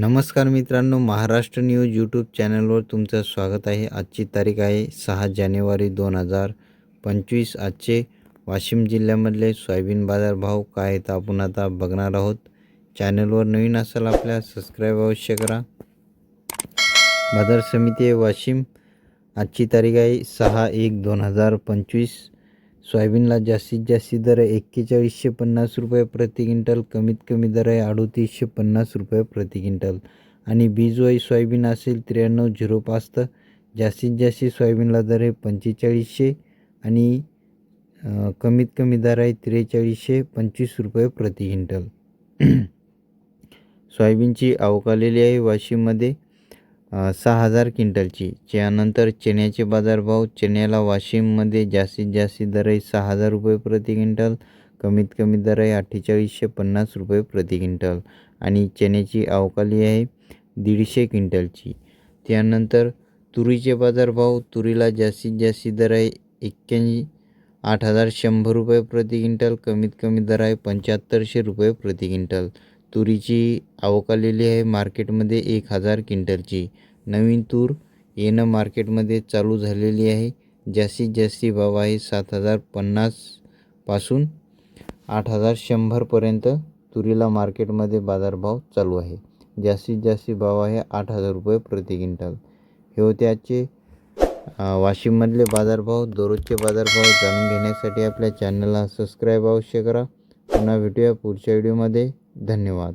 नमस्कार मित्रांनो Maharashtra news YouTube चॅनलवर तुमचं स्वागत आहे. आजची तारीख आहे सहा जानेवारी दोन हजार पंचवीस. आजचे वाशिम जिल्ह्यामधले सोयाबीन बाजारभाव काय आहेत आपण आता बघणार आहोत. चॅनलवर नवीन असाल आपल्या सबस्क्राईब अवश्य करा. बाजार समिती आहे वाशिम. आजची तारीख आहे सहा एक दोन हजार पंचवीस. सोयाबीनला जास्तीत जास्त दर आहे एक्केचाळीसशे पन्नास रुपये प्रति क्विंटल कमीत कमी दर आहे अडोतीसशे पन्नास रुपये प्रति क्विंटल. आणि बीजवाई सोयाबीन असेल त्र्याण्णव झिरो पाच तर जास्तीत जास्त सोयाबीनला दर आहे पंचेचाळीसशे आणि कमीत कमी दर आहे त्रेचाळीसशे पंचवीस रुपये प्रति क्विंटल. सोयाबीनची आवक आलेली आहे वाशिममध्ये सहा हजार क्विंटलची. त्यानंतर चण्याचे बाजारभाव चण्याला वाशिममध्ये जास्तीत जास्त दर आहे सहा हजार रुपये प्रति क्विंटल कमीत कमी दर आहे अठ्ठेचाळीसशे पन्नास रुपये प्रति क्विंटल आणि चण्याची अवकाली आहे दीडशे क्विंटलची. त्यानंतर तुरीचे बाजारभाव तुरीला जास्तीत जास्त दर आहे एक्क्याऐंशी आठ हजार शंभर रुपये प्रति क्विंटल कमीत कमी दर आहे पंच्याहत्तरशे रुपये प्रति क्विंटल. तुरीची आवक आलेली आहे मार्केटमध्ये एक हजार क्विंटलची. नवीन तूर येणं मार्केटमध्ये चालू झालेली आहे. जास्तीत जास्ती भाव आहे सात हजार पन्नासपासून आठ हजार शंभरपर्यंत तुरीला मार्केटमध्ये बाजारभाव चालू आहे. जास्तीत जास्त भाव आहे आठ हजार रुपये प्रति क्विंटल. हे होते आजचे वाशिममधले बाजारभाव दररोजचे बाजारभाव जाणून घेण्यासाठी आपल्या चॅनलला सबस्क्राईब अवश्य करा. पुन्हा भेटूया पुढच्या व्हिडिओमध्ये धन्यवाद.